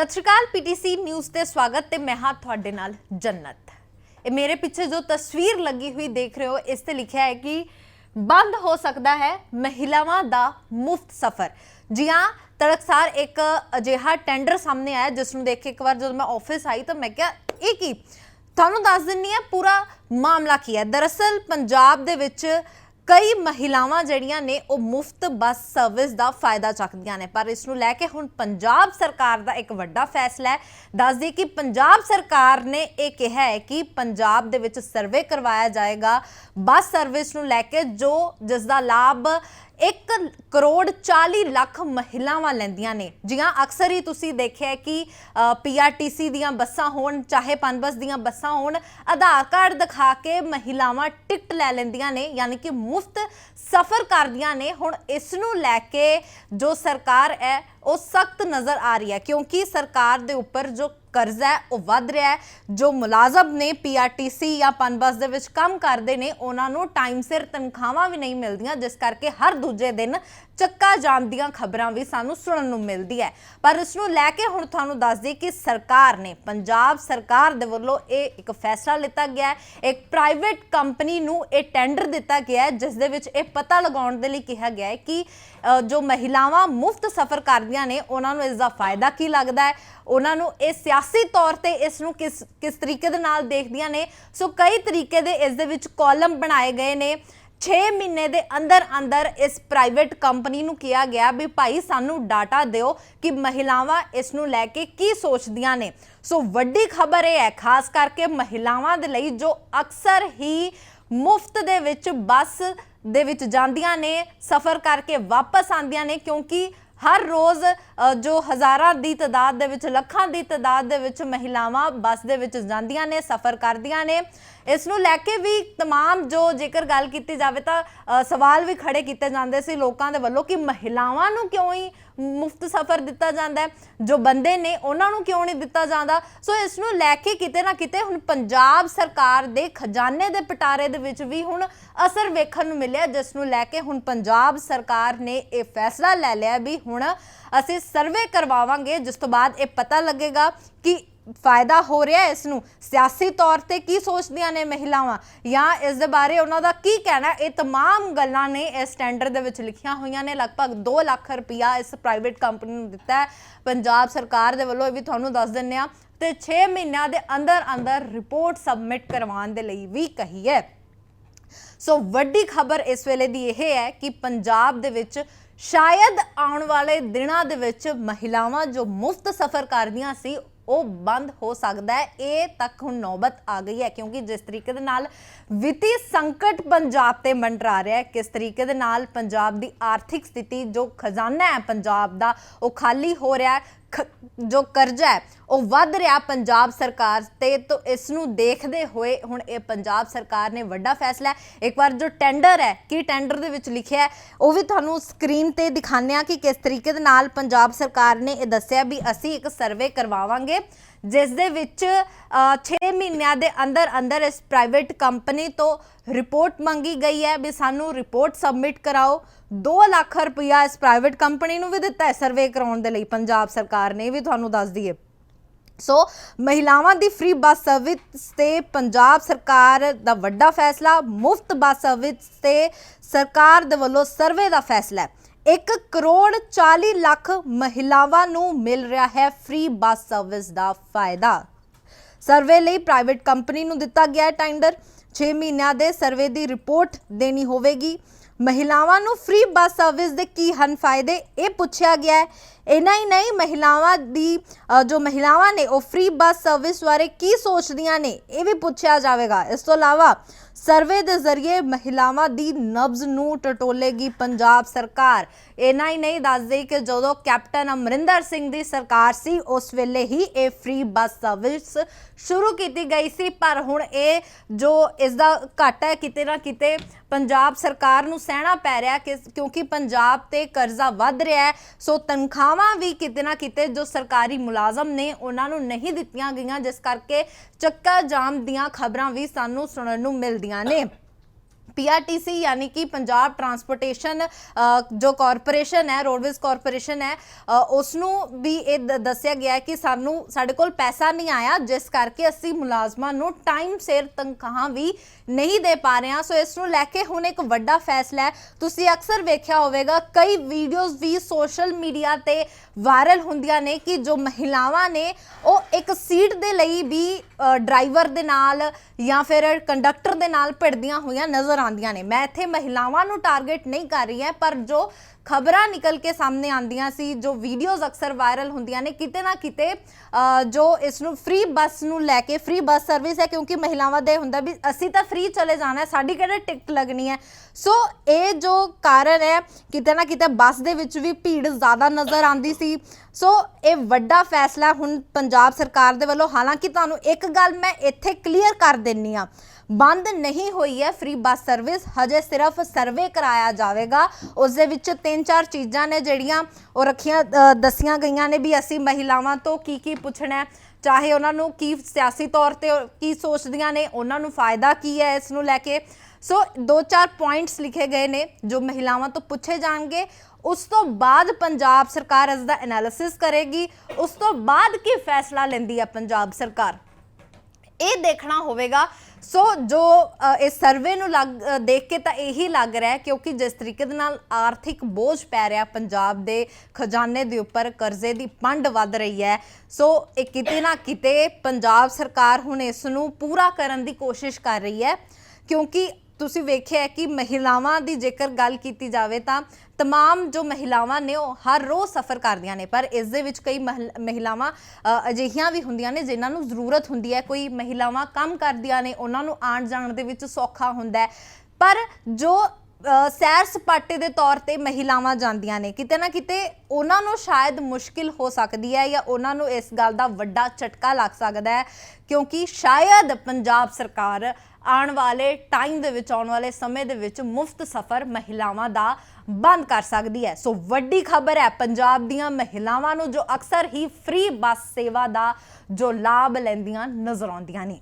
ਸਤਿ ਸ਼੍ਰੀ ਅਕਾਲ PTC news ਤੇ ਸਵਾਗਤ ਤੇ ਮੈਂ ਹਾਂ ਤੁਹਾਡੇ ਨਾਲ ਜੰਨਤ। ਇਹ ਮੇਰੇ ਪਿੱਛੇ ਜੋ ਤਸਵੀਰ ਲੱਗੀ ਹੋਈ ਦੇਖ ਰਹੇ ਹੋ, ਇਸ ਤੇ ਲਿਖਿਆ ਹੈ ਕਿ ਬੰਦ ਹੋ ਸਕਦਾ ਹੈ ਮਹਿਲਾਵਾਂ ਦਾ ਮੁਫਤ ਸਫ਼ਰ। ਜੀ ਹਾਂ, ਤੜਕਸਾਰ ਇੱਕ ਅਜਿਹਾ ਟੈਂਡਰ ਸਾਹਮਣੇ ਆਇਆ, ਜਿਸ ਨੂੰ ਦੇਖ ਕੇ ਇੱਕ ਵਾਰ ਜਦੋਂ ਮੈਂ ਆਫਿਸ ਆਈ ਤਾਂ ਮੈਂ ਕਿਹਾ, ਇਹ ਕੀ? ਤੁਹਾਨੂੰ ਦੱਸ ਦਿੰਨੀ ਆ ਪੂਰਾ ਮਾਮਲਾ ਕੀ ਹੈ? ਦਰਅਸਲ ਪੰਜਾਬ ਦੇ ਵਿੱਚ ਕਈ ਮਹਿਲਾਵਾਂ ਜਿਹੜੀਆਂ ਨੇ ਉਹ ਮੁਫਤ ਬੱਸ ਸਰਵਿਸ ਦਾ ਫਾਇਦਾ ਚੱਕਦੀਆਂ ਨੇ, ਪਰ ਇਸ ਨੂੰ ਲੈ ਕੇ ਹੁਣ ਪੰਜਾਬ ਸਰਕਾਰ ਦਾ ਇੱਕ ਵੱਡਾ ਫੈਸਲਾ ਹੈ। ਦੱਸ ਦਈਏ ਕਿ ਪੰਜਾਬ ਸਰਕਾਰ ਨੇ ਇਹ ਕਿਹਾ ਹੈ ਕਿ ਪੰਜਾਬ ਦੇ ਵਿੱਚ ਸਰਵੇ ਕਰਵਾਇਆ ਜਾਏਗਾ, ਬੱਸ ਸਰਵਿਸ ਨੂੰ ਲੈ ਕੇ ਜੋ ਜਿਸ ਦਾ ਲਾਭ 1 ਕਰੋੜ 40 ਲੱਖ ਮਹਿਲਾਵਾਂ ਲੈਂਦੀਆਂ ਨੇ। ਜੀਆਂ ਅਕਸਰ ਹੀ ਤੁਸੀਂ ਦੇਖਿਆ ਹੈ ਕਿ ਪੀਆਰਟੀਸੀ ਦੀਆਂ ਬੱਸਾਂ ਹੋਣ, ਚਾਹੇ ਪਨਬਸ ਦੀਆਂ ਬੱਸਾਂ ਹੋਣ, ਆਧਾਰ ਕਾਰਡ ਦਿਖਾ ਕੇ ਮਹਿਲਾਵਾਂ ਟਿਕਟ ਲੈ ਲੈਂਦੀਆਂ ਨੇ, ਯਾਨੀ ਕਿ ਮੁਫਤ ਸਫ਼ਰ ਕਰਦੀਆਂ ਨੇ। ਹੁਣ ਇਸ ਨੂੰ ਲੈ ਕੇ ਜੋ ਸਰਕਾਰ ਹੈ, ਉਹ ਸਖਤ ਨਜ਼ਰ ਆ ਰਹੀ ਹੈ। ਕਿਉਂਕਿ ਸਰਕਾਰ ਦੇ ਉੱਪਰ ਜੋ ਕਰਜ਼ਾ ਹੈ, ਉਹ ਵੱਧ ਰਿਹਾ ਹੈ। ਜੋ ਮੁਲਾਜ਼ਮ ਨੇ ਪੀਆਰਟੀਸੀ ਜਾਂ ਪਨਬਸ ਦੇ ਵਿੱਚ ਕੰਮ ਕਰਦੇ ਨੇ, ਉਹਨਾਂ ਨੂੰ ਟਾਈਮ ਸਿਰ ਤਨਖਾਹਾਂ ਵੀ ਨਹੀਂ ਮਿਲਦੀਆਂ, ਜਿਸ ਕਰਕੇ ਹਰ ਦੂਜੇ ਦਿਨ ਚੱਕਾ ਜਾਮ ਦੀਆਂ ਖਬਰਾਂ ਵੀ ਸਾਨੂੰ ਸੁਣਨ ਨੂੰ ਮਿਲਦੀ ਹੈ। ਪਰ ਇਸ ਨੂੰ ਲੈ ਕੇ ਹੁਣ ਤੁਹਾਨੂੰ ਦੱਸ ਦਈਏ ਕਿ ਸਰਕਾਰ ਨੇ, ਪੰਜਾਬ ਸਰਕਾਰ ਦੇ ਵੱਲੋਂ ਇਹ ਇੱਕ ਫੈਸਲਾ ਲਿੱਤਾ ਗਿਆ ਹੈ। ਇੱਕ ਪ੍ਰਾਈਵੇਟ ਕੰਪਨੀ ਨੂੰ ਇਹ ਟੈਂਡਰ ਦਿੱਤਾ ਗਿਆ ਹੈ, ਜਿਸ ਦੇ ਵਿੱਚ ਇਹ ਪਤਾ ਲਗਾਉਣ ਦੇ ਲਈ ਕਿਹਾ ਗਿਆ ਹੈ ਕਿ ਜੋ ਮਹਿਲਾਵਾਂ ਮੁਫਤ ਸਫ਼ਰ ਕਰਦੀਆਂ ਨੇ, ਉਹਨਾਂ ਨੂੰ ਇਸ ਦਾ ਫਾਇਦਾ ਕੀ ਲੱਗਦਾ ਹੈ? ਉਹਨਾਂ ਨੂੰ ਇਹ ਸਿਆ ਸਿਆਸੀ ਤੌਰ ਤੇ ਇਸ ਨੂੰ ਕਿਸ ਕਿਸ ਤਰੀਕੇ ਦੇ ਨਾਲ ਦੇਖਦੀਆਂ ਨੇ। ਸੋ ਕਈ ਤਰੀਕੇ ਦੇ ਇਸ ਦੇ ਵਿੱਚ ਕਾਲਮ ਬਣਾਏ ਗਏ ਨੇ। 6 ਮਹੀਨੇ ਦੇ ਅੰਦਰ ਅੰਦਰ ਇਸ ਪ੍ਰਾਈਵੇਟ ਕੰਪਨੀ ਨੂੰ ਕਿਹਾ ਗਿਆ ਵੀ ਭਾਈ ਸਾਨੂੰ ਡਾਟਾ ਦਿਓ ਕਿ ਮਹਿਲਾਵਾਂ ਇਸ ਨੂੰ ਲੈ ਕੇ ਕੀ ਸੋਚਦੀਆਂ ਨੇ। ਸੋ ਵੱਡੀ ਖਬਰ ਇਹ ਹੈ, ਖਾਸ ਕਰਕੇ ਮਹਿਲਾਵਾਂ ਦੇ ਲਈ ਜੋ ਅਕਸਰ ਹੀ ਮੁਫਤ ਦੇ ਵਿੱਚ ਬੱਸ ਦੇ ਵਿੱਚ ਜਾਂਦੀਆਂ ਨੇ, ਸਫ਼ਰ ਕਰਕੇ ਵਾਪਸ ਆਉਂਦੀਆਂ ਨੇ ਕਿਉਂਕਿ ਹਰ ਰੋਜ਼ ਜੋ ਹਜ਼ਾਰਾਂ ਦੀ ਤਾਦਾਦ ਦੇ ਵਿੱਚ ਲੱਖਾਂ ਦੀ ਤਾਦਾਦ ਦੇ ਵਿੱਚ ਮਹਿਲਾਵਾਂ ਬੱਸ ਦੇ ਵਿੱਚ ਜਾਂਦੀਆਂ ਨੇ ਸਫ਼ਰ ਕਰਦੀਆਂ ਨੇ ਇਸ ਨੂੰ ਲੈ ਕੇ ਵੀ तमाम ਜੋ ਜੇਕਰ ਗੱਲ ਕੀਤੀ ਜਾਵੇ ਤਾਂ ਅ, ਸਵਾਲ ਵੀ ਖੜੇ ਕੀਤੇ ਜਾਂਦੇ ਸੀ ਲੋਕਾਂ ਦੇ ਵੱਲੋਂ ਕਿ ਮਹਿਲਾਵਾਂ ਨੂੰ ਕਿਉਂ ਹੀ ਮੁਫਤ ਸਫ਼ਰ ਦਿੱਤਾ ਜਾਂਦਾ ਹੈ ਜੋ ਬੰਦੇ ਨੇ ਉਹਨਾਂ ਨੂੰ ਕਿਉਂ ਨਹੀਂ ਦਿੱਤਾ ਜਾਂਦਾ ਸੋ ਇਸ ਨੂੰ ਲੈ ਕੇ ਕਿਤੇ ਨਾ ਕਿਤੇ ਹੁਣ ਪੰਜਾਬ ਸਰਕਾਰ ਦੇ ਖਜ਼ਾਨੇ ਦੇ ਪਟਾਰੇ ਦੇ ਵਿੱਚ ਵੀ ਹੁਣ ਅਸਰ ਵੇਖਣ ਨੂੰ ਮਿਲਿਆ ਜਿਸ ਨੂੰ ਲੈ ਕੇ ਹੁਣ ਪੰਜਾਬ ਸਰਕਾਰ ਨੇ ਇਹ ਫੈਸਲਾ ਲੈ ਲਿਆ ਵੀ ਹੁਣ ਅਸੀਂ ਸਰਵੇ ਕਰਵਾਵਾਂਗੇ ਜਿਸ ਤੋਂ ਬਾਅਦ ਇਹ ਪਤਾ ਲੱਗੇਗਾ ਕਿ ਫਾਇਦਾ ਹੋ ਰਿਹਾ ਹੈ ਇਸ ਨੂੰ ਸਿਆਸੀ ਤੌਰ ਤੇ ਕੀ ਸੋਚਦੀਆਂ ਨੇ ਮਹਿਲਾਵਾਂ ਜਾਂ ਇਸ ਦੇ ਬਾਰੇ ਉਹਨਾਂ ਦਾ ਕੀ ਕਹਿਣਾ ਹੈ? ਇਹ तमाम ਗੱਲਾਂ ਨੇ ਇਸ ਟੈਂਡਰ ਦੇ ਵਿੱਚ ਲਿਖੀਆਂ ਹੋਈਆਂ ਨੇ ਲਗਭਗ 2 ਲੱਖ ਰੁਪਇਆ ਇਸ ਪ੍ਰਾਈਵੇਟ ਕੰਪਨੀ ਨੂੰ ਦਿੱਤਾ ਹੈ ਪੰਜਾਬ ਸਰਕਾਰ ਦੇ ਵੱਲੋਂ ਇਹ ਵੀ ਤੁਹਾਨੂੰ ਦੱਸ ਦਿੰਨੇ ਆ ਤੇ 6 ਮਹੀਨਿਆਂ ਦੇ ਅੰਦਰ ਅੰਦਰ ਰਿਪੋਰਟ ਸਬਮਿਟ ਕਰਵਾਉਣ ਦੇ ਲਈ ਵੀ ਕਹੀ ਹੈ ਸੋ ਵੱਡੀ ਖਬਰ ਇਸ ਵੇਲੇ ਦੀ ਇਹ ਹੈ ਕਿ ਪੰਜਾਬ ਦੇ ਵਿੱਚ ਸ਼ਾਇਦ ਆਉਣ ਵਾਲੇ ਦਿਨਾਂ ਦੇ ਵਿੱਚ ਮਹਿਲਾਵਾਂ ਜੋ ਮੁਫਤ ਸਫ਼ਰ ਕਰਦੀਆਂ ਸੀ, ਉਹ ਬੰਦ ਹੋ ਸਕਦਾ ਹੈ। ਇਹ ਤੱਕ ਹੁਣ ਨੌਬਤ ਆ ਗਈ ਹੈ, ਕਿਉਂਕਿ ਜਿਸ ਤਰੀਕੇ ਦੇ ਨਾਲ ਵਿੱਤੀ ਸੰਕਟ ਪੰਜਾਬ ਤੇ ਮੰਡਰਾ ਰਿਹਾ ਹੈ, ਕਿਸ ਤਰੀਕੇ ਦੇ ਨਾਲ ਪੰਜਾਬ ਦੀ ਆਰਥਿਕ ਸਥਿਤੀ, ਜੋ ਖਜ਼ਾਨਾ ਹੈ ਪੰਜਾਬ ਦਾ, ਉਹ ਖਾਲੀ ਹੋ ਰਿਹਾ ਹੈ। ਜੋ ਕਰਜ਼ਾ ਹੈ, ਉਹ ਵੱਧ ਰਿਹਾ ਪੰਜਾਬ ਸਰਕਾਰ ਤੇ ਤੋਂ ਇਸ ਨੂੰ ਦੇਖਦੇ ਹੋਏ ਹੁਣ ਇਹ ਪੰਜਾਬ ਸਰਕਾਰ ਨੇ ਵੱਡਾ ਫੈਸਲਾ ਇੱਕ ਵਾਰ ਜੋ ਟੈਂਡਰ ਹੈ, ਕੀ ਟੈਂਡਰ ਦੇ ਵਿੱਚ ਲਿਖਿਆ ਹੈ, ਉਹ ਵੀ ਤੁਹਾਨੂੰ ਸਕਰੀਨ ਤੇ ਦਿਖਾਉਂਦੇ ਹਾਂ ਕਿ ਕਿਸ ਤਰੀਕੇ ਦੇ ਨਾਲ ਪੰਜਾਬ ਸਰਕਾਰ ਨੇ ਇਹ ਦੱਸਿਆ ਵੀ ਅਸੀਂ ਇੱਕ ਸਰਵੇ ਕਰਵਾਵਾਂਗੇ। ਜਿਸ ਦੇ ਵਿੱਚ 6 ਮਹੀਨਿਆਂ ਦੇ ਅੰਦਰ ਅੰਦਰ ਇਸ ਪ੍ਰਾਈਵੇਟ ਕੰਪਨੀ ਤੋਂ ਰਿਪੋਰਟ ਮੰਗੀ ਗਈ ਹੈ ਵੀ ਸਾਨੂੰ ਰਿਪੋਰਟ ਸਬਮਿਟ ਕਰਾਓ। 2 ਲੱਖ ਰੁਪਇਆ ਇਸ ਪ੍ਰਾਈਵੇਟ ਕੰਪਨੀ ਨੂੰ ਵੀ ਦਿੱਤਾ ਹੈ ਸਰਵੇ ਕਰਾਉਣ ਦੇ ਲਈ, ਪੰਜਾਬ ਸਰਕਾਰ ਨੇ ਵੀ ਤੁਹਾਨੂੰ ਦੱਸ ਦਈਏ। ਸੋ, ਮਹਿਲਾਵਾਂ ਦੀ ਫ੍ਰੀ ਬੱਸ ਸਰਵਿਸ ਤੇ ਪੰਜਾਬ ਸਰਕਾਰ ਦਾ ਵੱਡਾ ਫੈਸਲਾ, ਮੁਫਤ ਬੱਸ ਸਰਵਿਸ ਤੇ ਸਰਕਾਰ ਦੇ ਵੱਲੋਂ ਸਰਵੇ ਦਾ ਫੈਸਲਾ ਹੈ। 1 ਕਰੋੜ 40 ਲੱਖ ਮਹਿਲਾਵਾਂ ਨੂੰ ਮਿਲ ਰਿਹਾ ਹੈ ਫ੍ਰੀ ਬੱਸ ਸਰਵਿਸ ਦਾ ਫਾਇਦਾ। ਸਰਵੇ ਲਈ ਪ੍ਰਾਈਵੇਟ ਕੰਪਨੀ ਨੂੰ ਦਿੱਤਾ ਗਿਆ ਟੈਂਡਰ 6 ਮਹੀਨਿਆਂ ਦੇ ਸਰਵੇ ਦੀ ਰਿਪੋਰਟ ਦੇਣੀ ਹੋਵੇਗੀ। ਮਹਿਲਾਵਾਂ ਨੂੰ ਫ੍ਰੀ ਬੱਸ ਸਰਵਿਸ ਦੇ ਕੀ ਹਨ ਫਾਇਦੇ? ਇਹ ਪੁੱਛਿਆ ਗਿਆ ਹੈ। ਇਨਾ ਹੀ ਨਹੀਂ ਮਹਿਲਾਵਾਂ ਦੀ ਅ, ਜੋ ਮਹਿਲਾਵਾਂ ਨੇ ਉਹ ਫ੍ਰੀ ਬੱਸ ਸਰਵਿਸ ਬਾਰੇ ਕੀ ਸੋਚਦੀਆਂ ਨੇ ਇਹ ਵੀ ਪੁੱਛਿਆ ਜਾਵੇਗਾ। ਇਸ ਤੋਂ ਇਲਾਵਾ ਸਰਵੇ ਦੇ ਜ਼ਰੀਏ ਮਹਿਲਾਵਾਂ ਦੀ ਨਬਜ਼ ਨੂੰ ਟਟੋਲੇਗੀ ਪੰਜਾਬ ਸਰਕਾਰ। ਇਨਾ ਹੀ ਨਹੀਂ ਦੱਸ ਕਿ ਜਦੋਂ ਕੈਪਟਨ ਅਮਰਿੰਦਰ ਸਿੰਘ ਦੀ ਸਰਕਾਰ ਸੀ ਉਸ ਵੇਲੇ ਹੀ ਇਹ ਫ੍ਰੀ ਬੱਸ ਸਰਵਿਸ ਸ਼ੁਰੂ ਕੀਤੀ ਗਈ ਸੀ। ਪਰ ਹੁਣ ਇਹ ਜੋ ਇਸ ਦਾ ਘਾਟਾ ਹੈ ਕਿਤੇ ਨਾ ਕਿਤੇ ਪੰਜਾਬ ਸਰਕਾਰ ਨੂੰ ਸਹਿਣਾ ਪੈ ਰਿਹਾ ਕਿ ਕਿਉਂਕਿ ਪੰਜਾਬ ਤੇ ਕਰਜ਼ਾ ਵੱਧ ਰਿਹਾ ਹੈ, ਸੋ ਤਨਖਾਹਾਂ ਵੀ ਕਿਤੇ ਨਾ ਕਿਤੇ ਜੋ ਸਰਕਾਰੀ ਮੁਲਾਜ਼ਮ ਨੇ ਉਹਨਾਂ ਨੂੰ ਨਹੀਂ ਦਿੱਤੀਆਂ ਗਈਆਂ, ਜਿਸ ਕਰਕੇ ਚੱਕਾ ਜਾਮ ਦੀਆਂ ਖਬਰਾਂ ਵੀ ਸਾਨੂੰ ਸੁਣਨ ਨੂੰ ਮਿਲਦੀਆਂ ਨੇ। ਪੀਆਰਟੀਸੀ ਯਾਨੀ ਕਿ ਪੰਜਾਬ ਟਰਾਂਸਪੋਰਟੇਸ਼ਨ ਜੋ ਕਾਰਪੋਰੇਸ਼ਨ ਹੈ ਰੋਡਵੇਜ਼ ਕਾਰਪੋਰੇਸ਼ਨ ਹੈ ਅ, ਉਸ ਨੂੰ ਵੀ ਇਹ ਦ- ਦੱਸਿਆ ਗਿਆ ਹੈ ਕਿ ਸਾਨੂੰ ਸਾਡੇ ਕੋਲ ਪੈਸਾ ਨਹੀਂ ਆਇਆ ਜਿਸ ਕਰਕੇ ਅਸੀਂ ਮੁਲਾਜ਼ਮਾਂ ਨੂੰ ਟਾਈਮ ਸਿਰ ਤਨਖਾਹਾਂ ਵੀ ਨਹੀਂ ਦੇ ਪਾ ਰਹੇ ਹਾਂ। ਸੋ ਇਸ ਨੂੰ ਲੈ ਕੇ ਹੁਣ ਇੱਕ ਵੱਡਾ ਫੈਸਲਾ ਹੈ। ਤੁਸੀਂ ਅਕਸਰ ਵੇਖਿਆ ਹੋਵੇਗਾ ਕਈ ਵੀਡੀਓਜ਼ ਵੀ ਸੋਸ਼ਲ ਮੀਡੀਆ ਤੇ ਵਾਇਰਲ ਹੁੰਦੀਆਂ ਨੇ ਕਿ ਜੋ ਮਹਿਲਾਵਾਂ ਨੇ ਉਹ ਇੱਕ ਸੀਟ ਦੇ ਲਈ ਵੀ ਡਰਾਈਵਰ ਦੇ ਨਾਲ ਜਾਂ ਫਿਰ ਕੰਡਕਟਰ ਦੇ ਨਾਲ ਭਿੜਦੀਆਂ ਹੋਈਆਂ ਨਜ਼ਰ ਆਉਂਦੀਆਂ ਨੇ। ਮੈਂ ਇੱਥੇ ਮਹਿਲਾਵਾਂ ਨੂੰ ਟਾਰਗੇਟ ਨਹੀਂ ਕਰ ਰਹੀ ਹਾਂ, ਪਰ ਜੋ ਖਬਰਾਂ ਨਿਕਲ ਕੇ ਸਾਹਮਣੇ ਆਉਂਦੀਆਂ ਸੀ, ਜੋ ਵੀਡੀਓਜ਼ ਅਕਸਰ ਵਾਇਰਲ ਹੁੰਦੀਆਂ ਨੇ, ਕਿਤੇ ਨਾ ਕਿਤੇ ਜੋ ਇਸ ਨੂੰ ਫ੍ਰੀ ਬੱਸ ਨੂੰ ਲੈ ਕੇ ਫ੍ਰੀ ਬੱਸ ਸਰਵਿਸ ਹੈ, ਕਿਉਂਕਿ ਮਹਿਲਾਵਾਂ ਦੇ ਹੁੰਦਾ ਵੀ ਅਸੀਂ ਤਾਂ ਫ੍ਰੀ ਚਲੇ ਜਾਣਾ ਹੈ ਸਾਡੀ ਕਿਹੜੇ ਟਿਕਟ ਲੱਗਣੀ ਹੈ? ਸੋ ਇਹ ਜੋ ਕਾਰਨ ਹੈ, ਕਿਤੇ ਨਾ ਕਿਤੇ ਬੱਸ ਦੇ ਵਿੱਚ ਵੀ ਭੀੜ ਜ਼ਿਆਦਾ ਨਜ਼ਰ ਆਉਂਦੀ ਸੀ। ਸੋ ਇਹ ਵੱਡਾ ਫੈਸਲਾ ਹੁਣ ਪੰਜਾਬ ਸਰਕਾਰ ਦੇ ਵੱਲੋਂ। ਹਾਲਾਂਕਿ ਤੁਹਾਨੂੰ ਇੱਕ ਗੱਲ ਮੈਂ ਇੱਥੇ ਕਲੀਅਰ ਕਰ ਦਿੰਨੀ ਆ ਬੰਦ ਨਹੀਂ ਹੋਈ ਹੈ ਫ੍ਰੀ ਬੱਸ ਸਰਵਿਸ ਹਜੇ ਸਿਰਫ ਸਰਵੇ ਕਰਾਇਆ ਜਾਵੇਗਾ। ਉਸ ਦੇ ਵਿੱਚ ਤਿੰਨ ਚਾਰ ਚੀਜ਼ਾਂ ਨੇ ਜਿਹੜੀਆਂ ਉਹ ਰੱਖੀਆਂ ਦੱਸੀਆਂ ਗਈਆਂ ਨੇ ਵੀ ਅਸੀਂ ਮਹਿਲਾਵਾਂ ਤੋਂ ਕੀ ਕੀ ਪੁੱਛਣਾ ਚਾਹੇ ਉਹਨਾਂ ਨੂੰ ਕੀ ਸਿਆਸੀ ਤੌਰ ਤੇ ਕੀ ਸੋਚਦੀਆਂ ਨੇ, ਉਹਨਾਂ ਨੂੰ ਫਾਇਦਾ ਕੀ ਹੈ ਇਸ ਨੂੰ ਲੈ ਕੇ। ਸੋ, ਦੋ ਚਾਰ ਪੁਆਇੰਟਸ ਲਿਖੇ ਗਏ ਨੇ ਜੋ ਮਹਿਲਾਵਾਂ ਤੋਂ ਪੁੱਛੇ ਜਾਣਗੇ। ਉਸ ਤੋਂ ਬਾਅਦ ਪੰਜਾਬ ਸਰਕਾਰ ਇਸ ਦਾ ਐਨਾਲਿਸਿਸ ਕਰੇਗੀ। ਉਸ ਤੋਂ ਬਾਅਦ ਕੀ ਫੈਸਲਾ ਲੈਂਦੀ ਹੈ ਪੰਜਾਬ ਸਰਕਾਰ? ਇਹ ਦੇਖਣਾ ਹੋਵੇਗਾ। ਸੋ ਜੋ ਅ, ਇਸ ਸਰਵੇ ਨੂੰ ਲੱਗ ਦੇਖ ਕੇ ਤਾਂ ਇਹੀ ਲੱਗ ਰਿਹਾ ਕਿਉਂਕਿ ਜਿਸ ਤਰੀਕੇ ਦੇ ਨਾਲ ਆਰਥਿਕ ਬੋਝ ਪੈ ਰਿਹਾ ਪੰਜਾਬ ਦੇ ਖਜ਼ਾਨੇ ਦੇ ਉੱਪਰ ਕਰਜ਼ੇ ਦੀ ਪੰਡ ਵੱਧ ਰਹੀ ਹੈ। ਸੋ ਇਹ ਕਿਤੇ ਨਾ ਕਿਤੇ ਪੰਜਾਬ ਸਰਕਾਰ ਹੁਣ ਇਸ ਨੂੰ ਪੂਰਾ ਕਰਨ ਦੀ ਕੋਸ਼ਿਸ਼ ਕਰ ਰਹੀ ਹੈ ਕਿਉਂਕਿ ਤੁਸੀਂ ਵੇਖਿਆ ਕਿ ਮਹਿਲਾਵਾਂ ਦੀ ਜੇਕਰ ਗੱਲ ਕੀਤੀ ਜਾਵੇ ਤਾਂ ਤਮਾਮ ਜੋ ਮਹਿਲਾਵਾਂ ਨੇ ਉਹ ਹਰ ਰੋਜ਼ ਸਫ਼ਰ ਕਰਦੀਆਂ ਨੇ, ਪਰ ਇਸ ਦੇ ਵਿੱਚ ਕਈ ਮਹਿਲਾਵਾਂ ਅਜਿਹੀਆਂ ਵੀ ਹੁੰਦੀਆਂ ਨੇ ਜਿਨ੍ਹਾਂ ਨੂੰ ਜ਼ਰੂਰਤ ਹੁੰਦੀ ਹੈ। ਕੋਈ ਮਹਿਲਾਵਾਂ ਕੰਮ ਕਰਦੀਆਂ ਨੇ, ਉਹਨਾਂ ਨੂੰ ਆਣ ਜਾਣ ਦੇ ਵਿੱਚ ਸੌਖਾ ਹੁੰਦਾ ਪਰ ਜੋ ਸੈਰ ਸਪਾਟੇ ਦੇ ਤੌਰ ਤੇ ਮਹਿਲਾਵਾਂ ਜਾਂਦੀਆਂ ਨੇ, ਕਿਤੇ ਨਾ ਕਿਤੇ ਉਹਨਾਂ ਨੂੰ ਸ਼ਾਇਦ ਮੁਸ਼ਕਿਲ ਹੋ ਸਕਦੀ ਹੈ ਜਾਂ ਉਹਨਾਂ ਨੂੰ ਇਸ ਗੱਲ ਦਾ ਵੱਡਾ ਝਟਕਾ ਲੱਗ ਸਕਦਾ ਹੈ, ਕਿਉਂਕਿ ਸ਼ਾਇਦ ਪੰਜਾਬ ਸਰਕਾਰ ਆਉਣ ਵਾਲੇ ਟਾਈਮ ਦੇ ਵਿੱਚ, ਆਉਣ ਵਾਲੇ ਸਮੇਂ ਦੇ ਵਿੱਚ ਮੁਫਤ ਸਫ਼ਰ ਮਹਿਲਾਵਾਂ ਦਾ ਬੰਦ ਕਰ ਸਕਦੀ ਹੈ। ਸੋ ਵੱਡੀ ਖਬਰ ਹੈ, ਪੰਜਾਬ ਦੀਆਂ ਮਹਿਲਾਵਾਂ ਨੂੰ ਜੋ ਅਕਸਰ ਹੀ ਫ੍ਰੀ ਬੱਸ ਸੇਵਾ ਦਾ ਜੋ ਲਾਭ ਲੈਂਦੀਆਂ ਨਜ਼ਰ ਆਉਂਦੀਆਂ ਨੇ।